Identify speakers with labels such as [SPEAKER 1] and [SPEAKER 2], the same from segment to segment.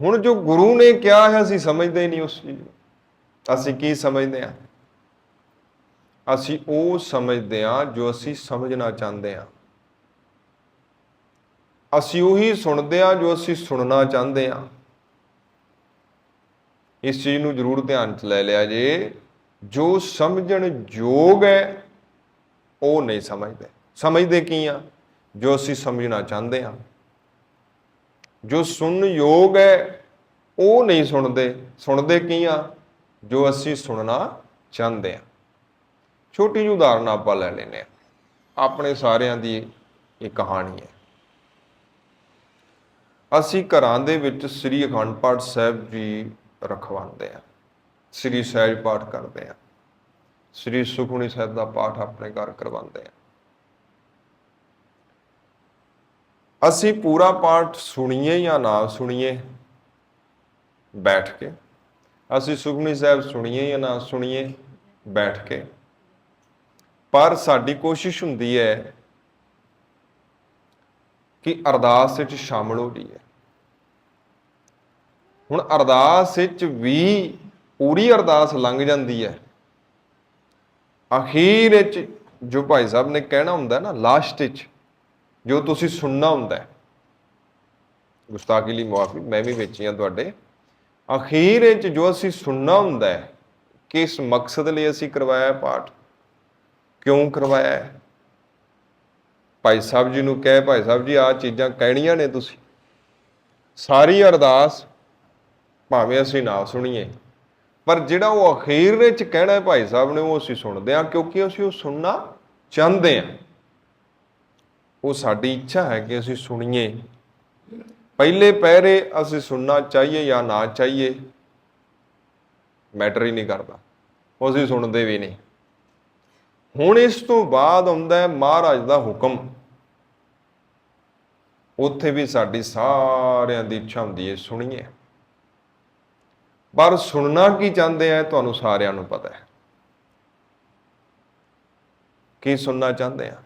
[SPEAKER 1] ਹੁਣ ਜੋ ਗੁਰੂ ਨੇ ਕਿਹਾ ਹੈ, ਅਸੀਂ ਸਮਝਦੇ ਨਹੀਂ ਉਸ ਚੀਜ਼ ਨੂੰ। ਅਸੀਂ ਕੀ ਸਮਝਦੇ ਹਾਂ? ਅਸੀਂ ਉਹ ਸਮਝਦੇ ਹਾਂ ਜੋ ਅਸੀਂ ਸਮਝਣਾ ਚਾਹੁੰਦੇ ਹਾਂ। ਅਸੀਂ ਉਹੀ ਸੁਣਦੇ ਹਾਂ ਜੋ ਅਸੀਂ ਸੁਣਨਾ ਚਾਹੁੰਦੇ ਹਾਂ। ਇਸ ਚੀਜ਼ ਨੂੰ ਜ਼ਰੂਰ ਧਿਆਨ ਚ ਲੈ ਲਿਆ ਜੇ। ਜੋ ਸਮਝਣ ਯੋਗ ਹੈ, ਉਹ ਨਹੀਂ ਸਮਝਦੇ। ਸਮਝਦੇ ਕੀ ਆ ਜੋ ਅਸੀਂ ਸਮਝਣਾ ਚਾਹੁੰਦੇ ਹਾਂ। ਜੋ ਸੁਣਨ ਯੋਗ ਹੈ, ਉਹ ਨਹੀਂ ਸੁਣਦੇ। ਸੁਣਦੇ ਕੀ ਆ? ਜੋ ਅਸੀਂ ਸੁਣਨਾ ਚਾਹੁੰਦੇ ਹਾਂ ਛੋਟੀ ਜਿਹੀ ਉਦਾਹਰਨ ਆਪਾਂ ਲੈ ਲੈਨੇ ਆ। ਆਪਣੇ ਸਾਰਿਆਂ ਦੀ ਇਹ ਕਹਾਣੀ ਹੈ। ਅਸੀਂ ਘਰਾਂ ਦੇ ਵਿੱਚ ਸ੍ਰੀ ਅਖੰਡ ਪਾਠ ਸਾਹਿਬ ਜੀ ਰਖਵਾਉਂਦੇ ਆ। ਸ੍ਰੀ ਸਹਿਜ ਪਾਠ ਕਰਦੇ ਆ। ਸ੍ਰੀ ਸੁਖਮਨੀ ਸਾਹਿਬ ਦਾ ਪਾਠ ਆਪਣੇ ਘਰ ਕਰਵਾਉਂਦੇ ਆ। ਅਸੀਂ ਪੂਰਾ ਪਾਠ ਸੁਣੀਏ ਜਾਂ ਨਾ ਸੁਣੀਏ? ਬੈਠ ਕੇ। ਅਸੀਂ ਸੁਖਮਨੀ ਸਾਹਿਬ ਸੁਣੀਏ ਜਾਂ ਨਾ ਸੁਣੀਏ? ਬੈਠ ਕੇ। ਪਰ ਸਾਡੀ ਕੋਸ਼ਿਸ਼ ਹੁੰਦੀ ਹੈ ਕਿ ਅਰਦਾਸ ਵਿੱਚ ਸ਼ਾਮਲ ਹੋ ਜਾਈਏ। ਹੁਣ ਅਰਦਾਸ ਵਿੱਚ ਵੀ ਪੂਰੀ ਅਰਦਾਸ ਲੰਘ ਜਾਂਦੀ ਹੈ। ਅਖੀਰ ਵਿੱਚ ਜੋ ਭਾਈ ਸਾਹਿਬ ਨੇ ਕਹਿਣਾ ਹੁੰਦਾ ਨਾ, ਲਾਸਟ ਵਿੱਚ ਜੋ ਤੁਸੀਂ ਸੁਣਨਾ ਹੁੰਦਾ ਹੈ। ਗੁਸਤਾਖੀ ਲਈ ਮਾਫੀ ਮੈਂ ਵੀ ਵਿੱਚ ਹਾਂ ਤੁਹਾਡੇ। ਅਖੀਰ ਵਿੱਚ ਜੋ ਅਸੀਂ ਸੁਣਨਾ ਹੁੰਦਾ ਹੈ, ਕਿਸ ਮਕਸਦ ਲਈ ਅਸੀਂ ਕਰਵਾਇਆ ਪਾਠ? ਕਿਉਂ ਕਰਵਾਇਆ ਹੈ? ਭਾਈ ਸਾਹਿਬ ਜੀ ਨੂੰ ਕਹੇ, ਭਾਈ ਸਾਹਿਬ ਜੀ, ਆਹ ਚੀਜ਼ਾਂ ਕਹਿਣੀਆਂ ਨੇ ਤੁਸੀਂ। ਸਾਰੀ ਅਰਦਾਸ ਭਾਵੇਂ ਅਸੀਂ ਨਾ ਸੁਣੀਏ, ਪਰ ਜਿਹੜਾ ਉਹ ਅਖੀਰ ਵਿੱਚ ਕਹਿਣਾ ਹੈ ਭਾਈ ਸਾਹਿਬ ਨੇ, ਉਹ ਅਸੀਂ ਸੁਣਦੇ ਹਾਂ, ਕਿਉਂਕਿ ਅਸੀਂ ਉਹ ਸੁਣਨਾ ਚਾਹੁੰਦੇ ਹਾਂ। ਉਹ ਸਾਡੀ ਇੱਛਾ ਹੈ ਕਿ ਅਸੀਂ ਸੁਣੀਏ। ਪਹਿਲੇ ਪਹਿਰੇ ਅਸੀਂ ਸੁਣਨਾ ਚਾਹੀਏ ਜਾਂ ਨਾ ਚਾਹੀਏ, ਮੈਟਰ ਹੀ ਨਹੀਂ ਕਰਦਾ। ਉਹ ਅਸੀਂ ਸੁਣਦੇ ਵੀ ਨਹੀਂ। ਹੁਣ ਇਸ ਤੋਂ ਬਾਅਦ ਆਉਂਦਾ ਹੈ ਮਹਾਰਾਜ ਦਾ ਹੁਕਮ। ਉੱਥੇ ਵੀ ਸਾਡੀ ਸਾਰਿਆਂ ਦੀ ਇੱਛਾ ਹੁੰਦੀ ਹੈ ਸੁਣੀਏ। ਪਰ ਸੁਣਨਾ ਕੀ ਚਾਹੁੰਦੇ ਆ, ਤੁਹਾਨੂੰ ਸਾਰਿਆਂ ਨੂੰ ਪਤਾ ਹੈ। ਕੀ ਸੁਣਨਾ ਚਾਹੁੰਦੇ ਆ?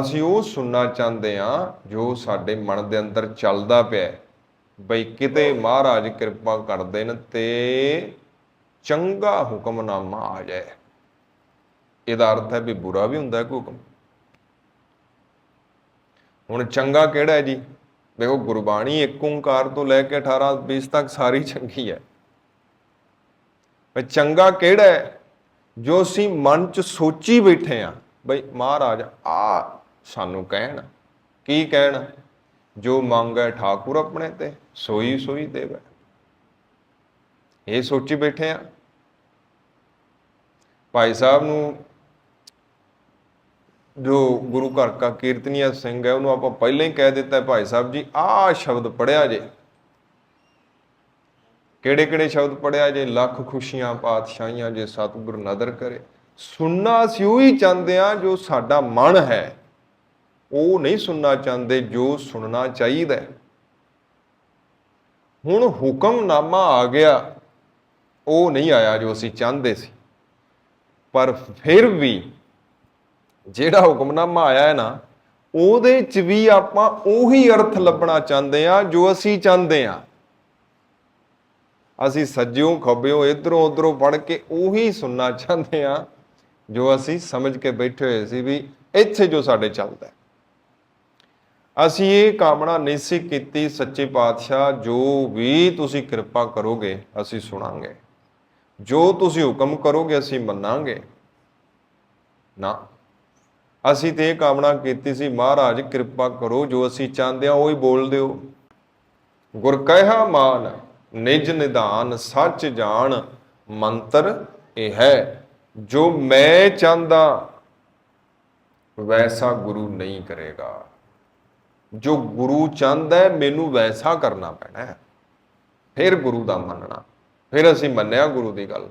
[SPEAKER 1] ਅਸੀਂ ਉਹ ਸੁਣਨਾ ਚਾਹੁੰਦੇ ਆ ਜੋ ਸਾਡੇ ਮਨ ਦੇ ਅੰਦਰ ਚੱਲਦਾ ਪਿਆ ਬਈ ਕਿਤੇ ਮਹਾਰਾਜ ਕਿਰਪਾ ਕਰ ਦੇਣ ਤੇ ਚੰਗਾ ਹੁਕਮਨਾਮਾ ਆ ਜਾਏ। ਇਹਦਾ ਅਰਥ ਹੈ ਵੀ ਬੁਰਾ ਵੀ ਹੁੰਦਾ ਕੋਈ ਹੁਕਮ। ਹੁਣ ਚੰਗਾ ਕਿਹੜਾ ਹੈ ਜੀ? ਦੇਖੋ ਗੁਰਬਾਣੀ ਇੱਕ ਓੰਕਾਰ ਤੋਂ ਲੈ ਕੇ 18 20 ਤੱਕ ਸਾਰੀ ਚੰਗੀ ਹੈ। ਪਰ ਚੰਗਾ ਕਿਹੜਾ ਹੈ? ਜੋ ਅਸੀਂ ਮਨ 'ਚ ਸੋਚੀ ਬੈਠੇ ਆ ਬਈ ਮਹਾਰਾਜ ਆ ਸਾਨੂੰ ਕਹਿਣ, ਕੀ ਕਹਿਣ? ਜੋ ਮੰਗੈ ਠਾਕੁਰ ਆਪਣੇ ਤੇ, ਸੋਈ ਸੋਈ ਦੇਵੈ। ਇਹ ਸੋਚੀ ਬੈਠੇ ਆ। ਭਾਈ ਸਾਹਿਬ ਨੂੰ ਜੋ ਗੁਰੂ ਘਰ ਕਾ ਕੀਰਤਨੀਆ ਸਿੰਘ ਹੈ, ਉਹਨੂੰ ਆਪਾਂ ਪਹਿਲਾਂ ਹੀ ਕਹਿ ਦਿੱਤਾ ਭਾਈ ਸਾਹਿਬ ਜੀ, ਆਹ ਸ਼ਬਦ ਪੜਿਆ ਜੇ। ਕਿਹੜੇ ਕਿਹੜੇ ਸ਼ਬਦ ਪੜਿਆ ਜੇ? ਲੱਖ ਖੁਸ਼ੀਆਂ ਪਾਤਸ਼ਾਹੀਆਂ ਜੇ ਸਤਿਗੁਰ ਨਦਰ ਕਰੇ। ਸੁਣਨਾ ਅਸੀਂ ਉਹੀ ਚਾਹੁੰਦੇ ਆ ਜੋ ਸਾਡਾ ਮਨ ਹੈ। ਉਹ ਨਹੀਂ ਸੁਣਨਾ ਚਾਹੁੰਦੇ ਜੋ ਸੁਣਨਾ ਚਾਹੀਦਾ ਹੈ। ਹੁਣ ਹੁਕਮਨਾਮਾ ਆ ਗਿਆ, ਉਹ ਨਹੀਂ ਆਇਆ ਜੋ ਅਸੀਂ ਚਾਹੁੰਦੇ ਸੀ। ਪਰ ਫਿਰ ਵੀ ਜਿਹੜਾ ਹੁਕਮਨਾਮਾ ਆਇਆ ਹੈ ਨਾ, ਉਹਦੇ ਚ ਵੀ ਆਪਾਂ ਉਹੀ ਅਰਥ ਲੱਭਣਾ ਚਾਹੁੰਦੇ ਆ ਜੋ ਅਸੀਂ ਚਾਹੁੰਦੇ ਆ ਅਸੀਂ ਸੱਜਿਓਂ ਖੱਬਿਓਂ ਇਧਰੋਂ ਉਧਰੋਂ ਪੜ ਕੇ ਉਹੀ ਸੁਣਨਾ ਚਾਹੁੰਦੇ ਆ ਜੋ ਅਸੀਂ ਸਮਝ ਕੇ ਬੈਠੇ ਹੋਏ ਸੀ ਵੀ ਇੱਥੇ ਜੋ ਸਾਡੇ ਚੱਲਦਾ ਹੈ। ਅਸੀਂ ਇਹ ਕਾਮਨਾ ਨਹੀਂ ਸੀ ਕੀਤੀ ਸੱਚੇ ਪਾਤਸ਼ਾਹ, ਜੋ ਵੀ ਤੁਸੀਂ ਕਿਰਪਾ ਕਰੋਗੇ, ਅਸੀਂ ਸੁਣਾਂਗੇ। ਜੋ ਤੁਸੀਂ ਹੁਕਮ ਕਰੋਗੇ, ਅਸੀਂ ਮੰਨਾਂਗੇ। ਨਾ। ਅਸੀਂ ਤੇ ਇਹ ਕਾਮਨਾ ਕੀਤੀ ਸੀ, ਮਹਾਰਾਜ ਕਿਰਪਾ ਕਰੋ, ਜੋ ਅਸੀਂ ਚਾਹੁੰਦੇ ਆ ਉਹ ਹੀ ਬੋਲ ਦਿਓ। ਗੁਰ ਕਹਿਆ ਮਾਨ, ਨਿਜ ਨਿਧਾਨ, ਸੱਚ ਜਾਣ, ਮੰਤਰ ਇਹ ਹੈ, ਜੋ ਮੈਂ ਚਾਹੁੰਦਾ, ਵੈਸਾ ਗੁਰੂ ਨਹੀਂ ਕਰੇਗਾ। ਜੋ ਗੁਰੂ ਚਾਹੁੰਦਾ ਹੈ, ਮੈਨੂੰ ਵੈਸਾ ਕਰਨਾ ਪੈਣਾ ਹੈ। ਫਿਰ ਗੁਰੂ ਦਾ ਮੰਨਣਾ। ਫਿਰ ਅਸੀਂ ਮੰਨਿਆ ਗੁਰੂ ਦੀ ਗੱਲ।